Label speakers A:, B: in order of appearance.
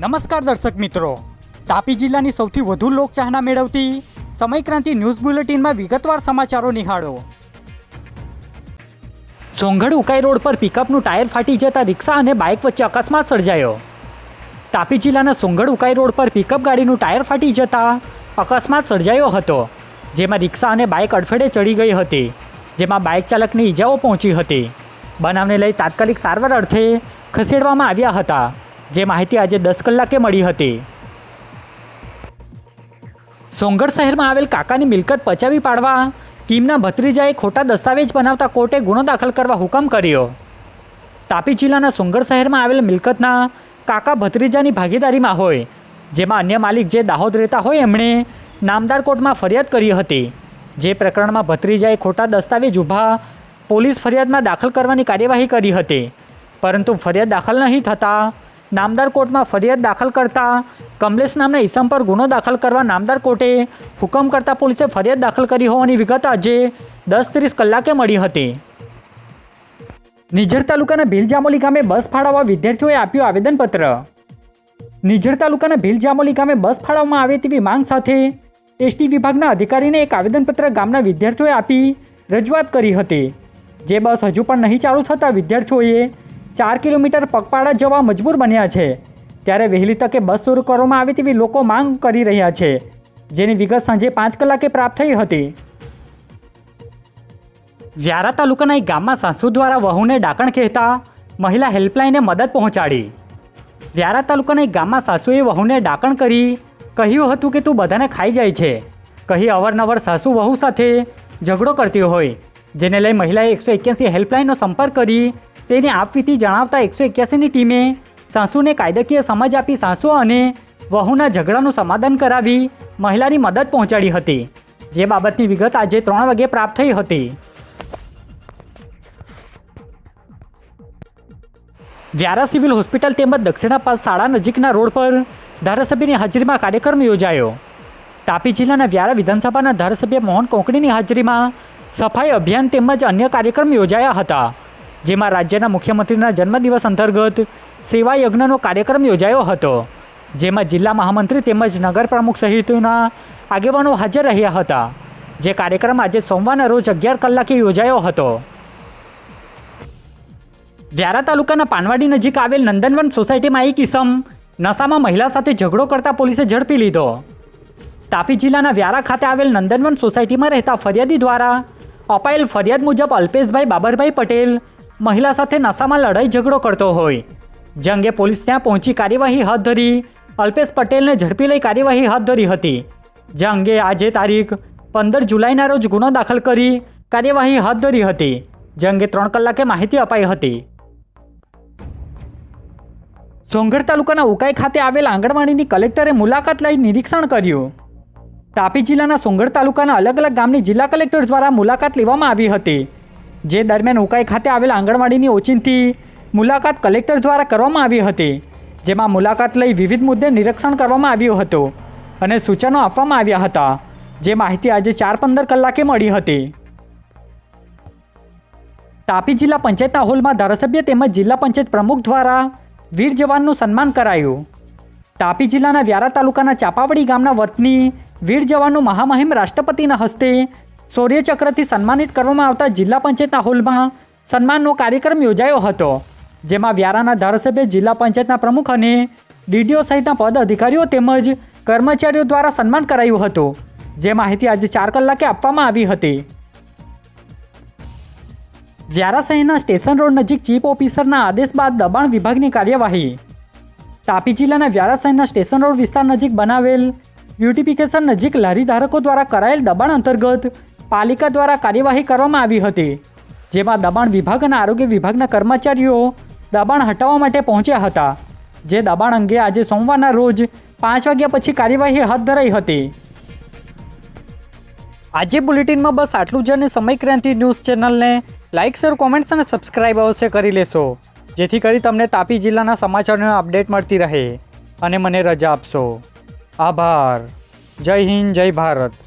A: નમસ્કાર દર્શક મિત્રો. તાપી જિલ્લાની સૌથી વધુ લોકચાહના મેળવતી સમયક્રાંતિ ન્યૂઝ બુલેટિનમાં વિગતવાર સમાચારો નિહાળો. સોંગઢ ઉકાઈ રોડ પર પિકઅપનું ટાયર ફાટી જતા રિક્ષા અને બાઇક વચ્ચે અકસ્માત સર્જાયો. તાપી જિલ્લાના સોંગઢ ઉકાઈ રોડ પર પિકઅપ ગાડીનું ટાયર ફાટી જતા અકસ્માત સર્જાયો હતો, જેમાં રિક્ષા અને બાઇક અડફેટે ચડી ગઈ હતી, જેમાં બાઇક ચાલકને ઈજાઓ પહોંચી હતી. બનાવને લઈ તાત્કાલિક સારવાર અર્થે ખસેડવામાં આવ્યા હતા. જે માહિતી આજે દસ કલાકે મળી હતી. સોંગઢ શહેરમાં આવેલ કાકાની મિલકત પચાવી પાડવા કિમના ભત્રીજાએ ખોટા દસ્તાવેજ બનાવતા કોર્ટે ગુનો દાખલ કરવા હુકમ કર્યો. તાપી જિલ્લાના સોંગઢ શહેરમાં આવેલ મિલકતના કાકા ભત્રીજાની ભાગીદારીમાં હોય, જેમાં અન્ય માલિક જે દાહોદ રહેતા હોય એમણે નામદાર કોર્ટમાં ફરિયાદ કરી હતી. જે પ્રકરણમાં ભત્રીજાએ ખોટા દસ્તાવેજ ઊભા પોલીસ ફરિયાદમાં દાખલ કરવાની કાર્યવાહી કરી હતી, પરંતુ ફરિયાદ દાખલ નહીં થતાં નામદાર કોર્ટમાં ફરિયાદ દાખલ કરતા કમલેશ નામના ઈસમ પર ગુનો દાખલ કરવા નામદાર કોર્ટે હુકમ કરતા પોલીસે ફરિયાદ દાખલ કરી હોવાની વિગત આજે દસ ત્રીસ કલાકે મળી હતી. નિઝર તાલુકાના ભીલજામોલી ગામે બસ ફાળવવા વિદ્યાર્થીઓએ આપ્યું આવેદનપત્ર. નિઝર તાલુકાના ભીલજામોલી ગામે બસ ફાળવવામાં આવે તેવી માંગ સાથે એસટી વિભાગના અધિકારીને એક આવેદનપત્ર ગામના વિદ્યાર્થીઓએ આપી રજૂઆત કરી હતી. જે બસ હજુ પણ નહીં ચાલુ થતાં વિદ્યાર્થીઓએ ચાર કિલોમીટર પગપાળા જવા મજબૂર બન્યા છે. ત્યારે વહેલી તકે બસ શરૂ કરવામાં આવે તેવી લોકો માંગ કરી રહ્યા છે, જેની વિગત સાંજે પાંચ કલાકે પ્રાપ્ત થઈ હતી. વ્યારા તાલુકાના એક ગામમાં સાસુ દ્વારા વહુને ડાકણ કહેતા મહિલા હેલ્પલાઈને મદદ પહોંચાડી. વ્યારા તાલુકાના એક ગામમાં સાસુએ વહુને ડાકણ કરી કહ્યું હતું કે તું બધાને ખાઈ જાય છે. કહી અવારનવાર સાસુ વહુ સાથે ઝઘડો કરતી હોય, જેને લઈ મહિલાએ એકસો એક્યાસી હેલ્પલાઇનનો સંપર્ક કરી તેની આપવીતી જણાવતા એકસો એક્યાસીની ટીમે સાસુને કાયદાકીય સમજ આપી સાસુ અને વહુના ઝઘડાનું સમાધાન કરાવી મહિલાની મદદ પહોંચાડી હતી. જે બાબતની વિગત આજે ત્રણ વાગે પ્રાપ્ત થઈ હતી. વ્યારા સિવિલ હોસ્પિટલ તેમજ દક્ષિણા પાસ શાળા નજીકના રોડ પર ધારાસભ્યની હાજરીમાં કાર્યક્રમ યોજાયો. તાપી જિલ્લાના વ્યારા વિધાનસભાના ધારાસભ્ય મોહન કોંકણીની હાજરીમાં સફાઈ અભિયાન તેમજ અન્ય કાર્યક્રમ યોજાયા હતા. જેમાં રાજ્યના મુખ્યમંત્રીના જન્મદિવસ અંતર્ગત સેવા યજ્ઞનો કાર્યક્રમ યોજાયો હતો, જેમાં જિલ્લા મહામંત્રી તેમજ નગર પ્રમુખ સહિતના આગેવાનો હાજર રહ્યા હતા. જે કાર્યક્રમ આજે સોમવારના રોજ અગિયાર કલાકે યોજાયો હતો. વ્યારા તાલુકાના પાનવાડી નજીક આવેલ નંદનવન સોસાયટીમાં એક ઇસમ નશામાં મહિલા સાથે ઝઘડો કરતા પોલીસે ઝડપી લીધો. તાપી જિલ્લાના વ્યારા ખાતે આવેલ નંદનવન સોસાયટીમાં રહેતા ફરિયાદી દ્વારા અપાયેલ ફરિયાદ મુજબ અલ્પેશભાઈ બાબરભાઈ પટેલ મહિલા સાથે નશામાં લડાઈ ઝઘડો કરતો હોય. જે અંગે પોલીસ ત્યાં પહોંચી કાર્યવાહી હાથ ધરી. અલ્પેશ પટેલને ઝડપી લઈ કાર્યવાહી હાથ ધરી હતી. જે અંગે આજે તારીખ પંદર જુલાઈના રોજ ગુનો દાખલ કરી કાર્યવાહી હાથ ધરી હતી. જે અંગે ત્રણ કલાકે માહિતી અપાઈ હતી. સોંગઢ તાલુકાના ઉકાઈ ખાતે આવેલ આંગણવાડીની કલેક્ટરે મુલાકાત લઈ નિરીક્ષણ કર્યું. તાપી જિલ્લાના સોંગઢ તાલુકાના અલગ અલગ ગામની જિલ્લા કલેક્ટર દ્વારા મુલાકાત લેવામાં આવી હતી. જે દરમિયાન ઉકાઈ ખાતે આવેલ આંગણવાડીની ઓચિંતી મુલાકાત કલેક્ટર દ્વારા કરવામાં આવી હતી, જેમાં મુલાકાત લઈ વિવિધ મુદ્દે નિરીક્ષણ કરવામાં આવ્યું હતું અને સૂચનો આપવામાં આવ્યા હતા, જે માહિતી આજે ચાર પંદર કલાકે મળી હતી. તાપી જિલ્લા પંચાયતના હોલમાં ધારાસભ્ય તેમજ જિલ્લા પંચાયત પ્રમુખ દ્વારા વીર જવાનનું સન્માન કરાયું. તાપી જિલ્લાના વ્યારા તાલુકાના ચાપાવડી ગામના વતની વીર જવાનનું મહામહિમ રાષ્ટ્રપતિના હસ્તે શૌર્યચક્રથી સન્માનિત કરવામાં આવતા જિલ્લા પંચાયતના હોલમાં સન્માનનો કાર્યક્રમ યોજાયો હતો, જેમાં વ્યારાના ધારાસભ્ય, જિલ્લા પંચાયતના પ્રમુખ અને ડીડીઓ સહિતના પદ અધિકારીઓ તેમજ કર્મચારીઓ દ્વારા સન્માન કરાયું હતું, જે માહિતી આજે ચાર કલાકે આપવામાં આવી હતી. વ્યારા શહેરના સ્ટેશન રોડ નજીક ચીફ ઓફિસરના આદેશ બાદ દબાણ વિભાગની કાર્યવાહી. તાપી જિલ્લાના વ્યારા શહેરના સ્ટેશન રોડ વિસ્તાર નજીક બનાવેલ બ્યુટિફિકેશન નજીક લારી ધારકો દ્વારા કરાયેલ દબાણ અંતર્ગત પાલિકા દ્વારા કાર્યવાહી કરવામાં આવી હતી, જેમાં દબાણ વિભાગ અને આરોગ્ય વિભાગના કર્મચારીઓ દબાણ હટાવવા માટે પહોંચ્યા હતા, જે દબાણ અંગે આજે સોમવારના રોજ પાંચ વાગ્યા પછી કાર્યવાહી હાથ ધરાઈ હતી. આજે બુલેટિનમાં બસ આટલું જ અને સમય ક્રાંતિ ન્યૂઝ ચેનલને લાઇક શેર, કોમેન્ટ્સ અને સબસ્ક્રાઇબ અવશ્ય કરી લેશો, જેથી કરી તમને તાપી જિલ્લાના સમાચારનો અપડેટ મળતી રહે, અને મને રજા આપશો. આભાર. જય હિન્દ, જય ભારત.